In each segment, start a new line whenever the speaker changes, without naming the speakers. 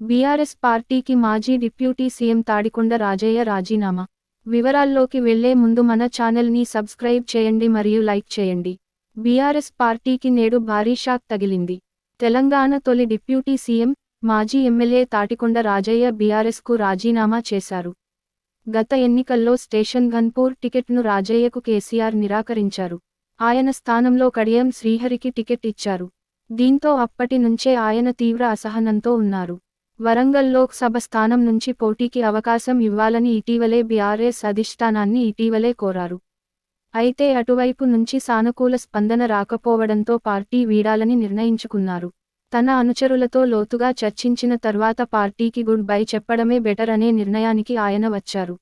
BRS పార్టీకి మాజీ deputy CM Tadikonda Rajaiah రాజీనామా. వివరాల్లోకి వెళ్ళే ముందు మన ఛానల్ని సబ్స్క్రైబ్ చేయండి మరియు లైక్ చేయండి. బీఆర్ఎస్ పార్టీకి నేడు భారీ షాక్ తగిలింది. తెలంగాణ తొలి డిప్యూటీ సీఎం మాజీ ఎమ్మెల్యే తాటికొండ రాజయ్య బీఆర్ఎస్కు రాజీనామా చేశారు. గత ఎన్నికల్లో స్టేషన్ ఘన్పూర్ టికెట్ను రాజయ్యకు కేసీఆర్ నిరాకరించారు. ఆయన స్థానంలో కడియం శ్రీహరికి టికెట్ ఇచ్చారు. దీంతో అప్పటి నుంచే ఆయన తీవ్ర అసహనంతో ఉన్నారు. వరంగల్ లోక్ సభ స్థానం నుంచి పోటీకి అవకాశం ఇవ్వాలని ఇటీవలే బీఆర్ఎస్ అధిష్టానాన్ని ఇటీవలే కోరారు. అయితే అటువైపు నుంచి సానుకూల స్పందన రాకపోవడంతో పార్టీ వీడాలని నిర్ణయించుకున్నారు. తన అనుచరులతో లోతుగా చర్చించిన తర్వాత పార్టీకి గుడ్ బై చెప్పడమే బెటర్ అనే నిర్ణయానికి ఆయన వచ్చారు.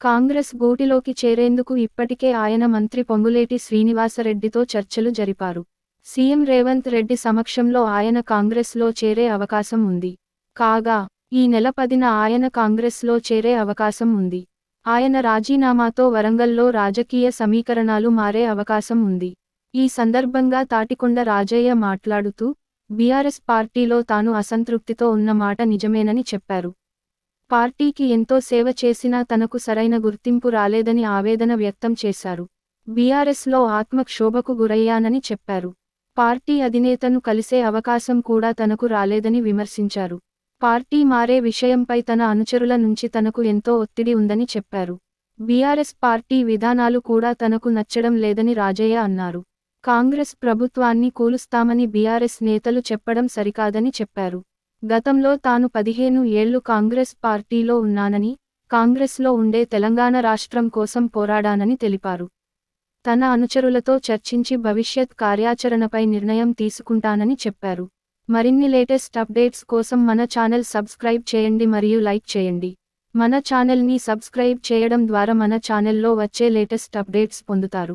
కాంగ్రెస్ గూటిలోకి చేరేందుకు ఇప్పటికే ఆయన మంత్రి పొంగులేటి శ్రీనివాసరెడ్డితో చర్చలు జరిపారు. సీఎం రేవంత్ రెడ్డి సమక్షంలో ఆయన కాంగ్రెస్లో చేరే అవకాశం ఉంది. కాగా ఈ నెల పదిన ఆయన కాంగ్రెస్లో చేరే అవకాశం ఉంది. ఆయన రాజీనామాతో వరంగల్లో రాజకీయ సమీకరణాలు మారే అవకాశం ఉంది. ఈ సందర్భంగా తాటికొండ రాజయ్య మాట్లాడుతూ బీఆర్ఎస్ పార్టీలో తాను అసంతృప్తితో ఉన్న మాట నిజమేనని చెప్పారు. పార్టీకి ఎంతో సేవ చేసినా తనకు సరైన గుర్తింపు రాలేదని ఆవేదన వ్యక్తం చేశారు. బీఆర్ఎస్లో ఆత్మక్షోభకు గురయ్యానని చెప్పారు. పార్టీ అధినేతను కలిసే అవకాశం కూడా తనకు రాలేదని విమర్శించారు. పార్టీ మారే విషయంపై తన అనుచరుల నుంచి తనకు ఎంతో ఒత్తిడి ఉందని చెప్పారు. బీఆర్ఎస్ పార్టీ విధానాలు కూడా తనకు నచ్చడం లేదని రాజయ్య అన్నారు. కాంగ్రెస్ ప్రభుత్వాన్ని కూలుస్తామని బీఆర్ఎస్ నేతలు చెప్పడం సరికాదని చెప్పారు. గతంలో తాను పదిహేను ఏళ్ళు కాంగ్రెస్ పార్టీలో ఉన్నానని కాంగ్రెస్లో ఉండే తెలంగాణ రాష్ట్రం కోసం పోరాడానని తెలిపారు. తన అనుచరులతో చర్చించి భవిష్యత్ కార్యాచరణపై నిర్ణయం తీసుకుంటానని చెప్పారు. మరిన్ని లేటెస్ట్ అప్డేట్స్ కోసం మన ఛానల్ సబ్స్క్రైబ్ చేయండి మరియు లైక్ చేయండి. మన ఛానల్ని సబ్స్క్రైబ్ చేయడం ద్వారా మన ఛానల్లో వచ్చే లేటెస్ట్ అప్డేట్స్ పొందుతారు.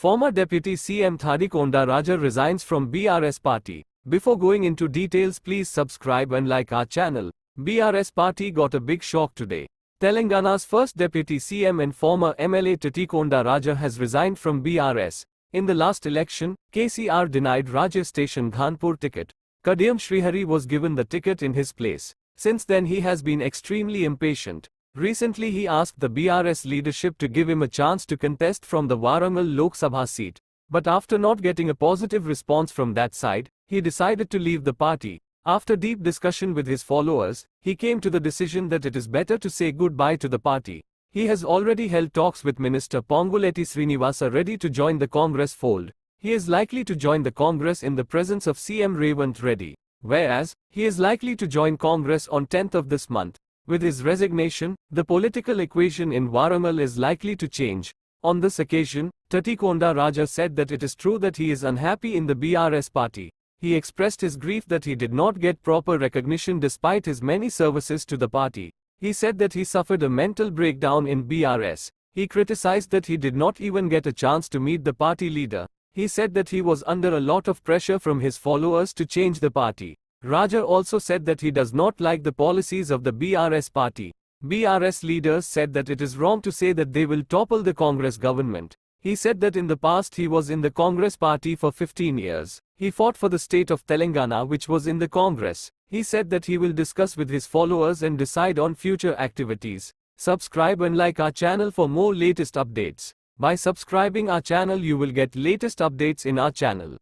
Former deputy CM Thatikonda Rajaiah resigns from BRS party before going into details please subscribe and like our channel BRS party got a big shock today Telangana first deputy CM and former MLA Thatikonda Rajaiah has resign from BRS in the last election KCR denied Rajaiah Station Ghanpur ticket Kadiyam Srihari was given the ticket in his place. Since then, he has been extremely impatient. Recently, he asked the BRS leadership to give him a chance to contest from the Warangal Lok Sabha seat. But after not getting a positive response from that side, he decided to leave the party. After deep discussion with his followers, he came to the decision that it is better to say goodbye to the party. He has already held talks with Minister Ponguleti Srinivasa ready to join the Congress fold. He is likely to join the Congress in the presence of CM Revant Reddy. Whereas, he is likely to join Congress on 10th of this month. With his resignation, the political equation in Warangal is likely to change. On this occasion, Tatikonda Raja said that it is true that he is unhappy in the BRS party. He expressed his grief that he did not get proper recognition despite his many services to the party. He said that he suffered a mental breakdown in BRS. He criticized that he did not even get a chance to meet the party leader. He said that he was under a lot of pressure from his followers to change the party. Raja also said that he does not like the policies of the BRS party. BRS leaders said that it is wrong to say that they will topple the Congress government. He said that in the past he was in the Congress party for 15 years. He fought for the state of Telangana which was in the Congress. He said that he will discuss with his followers and decide on future activities. Subscribe and like our channel for more latest updates. By subscribing our channel you will get latest updates in our channel.